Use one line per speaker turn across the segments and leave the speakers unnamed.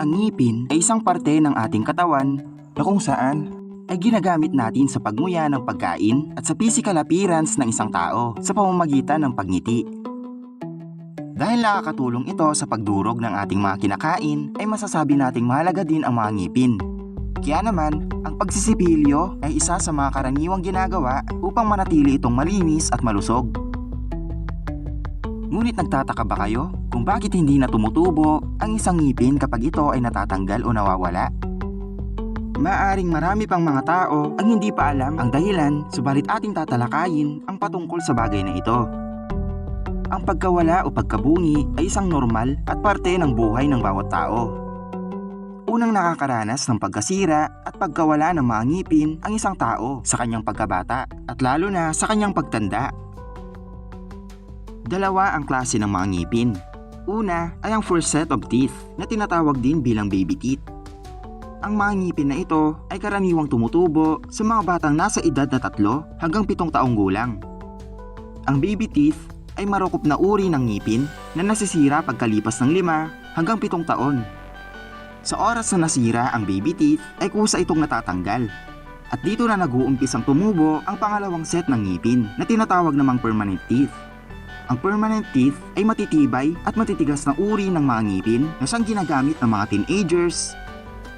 Ang ngipin ay isang parte ng ating katawan na kung saan ay ginagamit natin sa pagmuya ng pagkain at sa physical appearance ng isang tao sa pamamagitan ng pagngiti. Dahil nakakatulong ito sa pagdurog ng ating mga kinakain ay masasabi nating mahalaga din ang mga ngipin. Kaya naman, ang pagsisipilyo ay isa sa mga karaniwang ginagawa upang manatili itong malinis at malusog. Ngunit nagtataka ba kayo kung bakit hindi na tumutubo ang isang ngipin kapag ito ay natatanggal o nawawala? Maaring marami pang mga tao ang hindi pa alam ang dahilan subalit ating tatalakayin ang patungkol sa bagay na ito. Ang pagkawala o pagkabungi ay isang normal at parte ng buhay ng bawat tao. Unang nakakaranas ng pagkasira at pagkawala ng mga ngipin ang isang tao sa kanyang pagkabata at lalo na sa kanyang pagtanda. Dalawa ang klase ng mga ngipin. Una ay ang first set of teeth na tinatawag din bilang baby teeth. Ang mga ngipin na ito ay karaniwang tumutubo sa mga batang nasa edad na tatlo hanggang pitong taong gulang. Ang baby teeth ay marukop na uri ng ngipin na nasisira pagkalipas ng lima hanggang pitong taon. Sa oras na nasira ang baby teeth ay kusa itong natatanggal. At dito na nag-uumpisang tumubo ang pangalawang set ng ngipin na tinatawag namang permanent teeth. Ang permanent teeth ay matitibay at matitigas na uri ng mga ngipin na siyang ginagamit ng mga teenagers,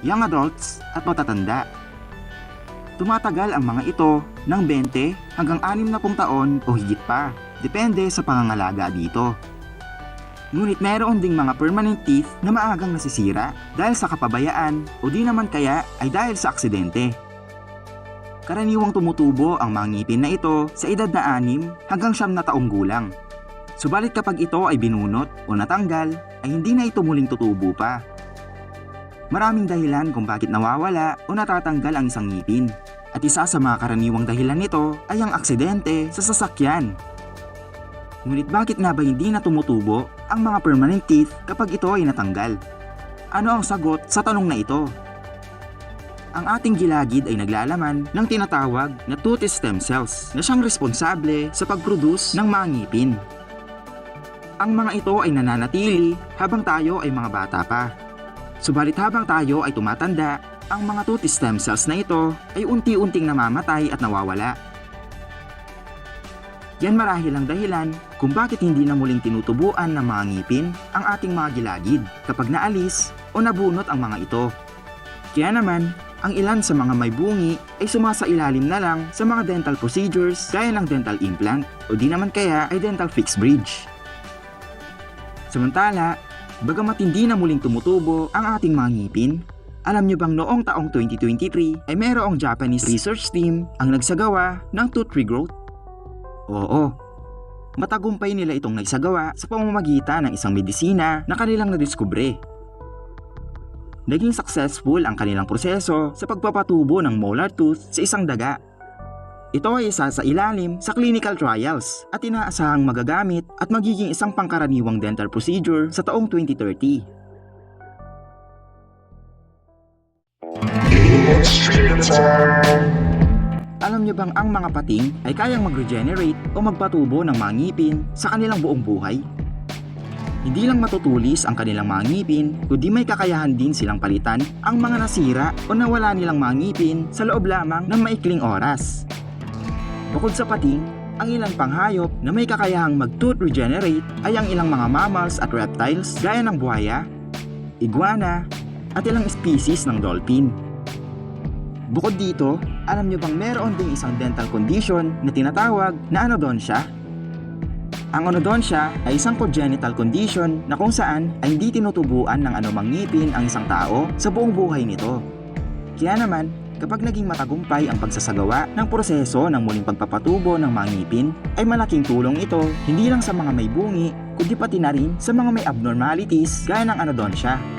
young adults at matatanda. Tumatagal ang mga ito ng 20 hanggang 60 taon o higit pa, depende sa pangangalaga dito. Ngunit meron ding mga permanent teeth na maagang nasisira dahil sa kapabayaan o di naman kaya ay dahil sa aksidente. Karaniwang tumutubo ang mga ngipin na ito sa edad na 6 hanggang siyam na taong gulang. Subalit kapag ito ay binunot o natanggal ay hindi na ito muling tutubo pa. Maraming dahilan kung bakit nawawala o natatanggal ang isang ngipin. At isa sa mga karaniwang dahilan nito ay ang aksidente sa sasakyan Ngunit bakit nga ba hindi na tumutubo ang mga permanent teeth kapag ito ay natanggal? Ano ang sagot sa tanong na ito? Ang ating gilagid ay naglalaman ng tinatawag na tooth stem cells na siyang responsable sa pag-produce ng mga ngipin. Ang mga ito ay nananatili habang tayo ay mga bata pa. Subalit habang tayo ay tumatanda, ang mga tooth stem cells na ito ay unti-unting namamatay at nawawala. Yan marahil ang dahilan kung bakit hindi na muling tinutubuan ng mga ngipin ang ating mga gilagid kapag naalis o nabunot ang mga ito. Kaya naman, ang ilan sa mga may bungi ay sumasailalim na lang sa mga dental procedures gaya ng dental implant o di naman kaya ay dental fixed bridge. Samantala, bagamat hindi na muling tumutubo ang ating mga ngipin, alam nyo bang noong taong 2023 ay mayroong Japanese research team ang nagsagawa ng tooth regrowth Oo. Matagumpay nila itong naisagawa sa pamamagitan ng isang medisina na kanilang nadiskubre. Naging successful ang kanilang proseso sa pagpapatubo ng molar tooth sa isang daga. Ito ay isa sa ilalim sa clinical trials at inaasahang magagamit at magiging isang pangkaraniwang dental procedure sa taong 2030.
It's trivia time.
Alam niyo bang ang mga pating ay kayang mag-regenerate o magpatubo ng mga ngipin sa kanilang buong buhay? Hindi lang matutulis ang kanilang mga ngipin, kundi may kakayahan din silang palitan ang mga nasira o nawala nilang mga ngipin sa loob lamang ng maikling oras. Bukod sa pating, ang ilang panghayop na may kakayahang mag-tooth regenerate ay ang ilang mga mammals at reptiles gaya ng buhaya, iguana, at ilang species ng dolphin. Bukod dito, alam niyo bang meron ding isang dental condition na tinatawag na anodontia? Ang anodontia ay isang congenital condition na kung saan ay hindi tinutubuan ng anumang ngipin ang isang tao sa buong buhay nito. Kaya naman, kapag naging matagumpay ang pagsasagawa ng proseso ng muling pagpapatubo ng mga ngipin, ay malaking tulong ito hindi lang sa mga may bungi, kundi pati na rin sa mga may abnormalities gaya ng anodontia.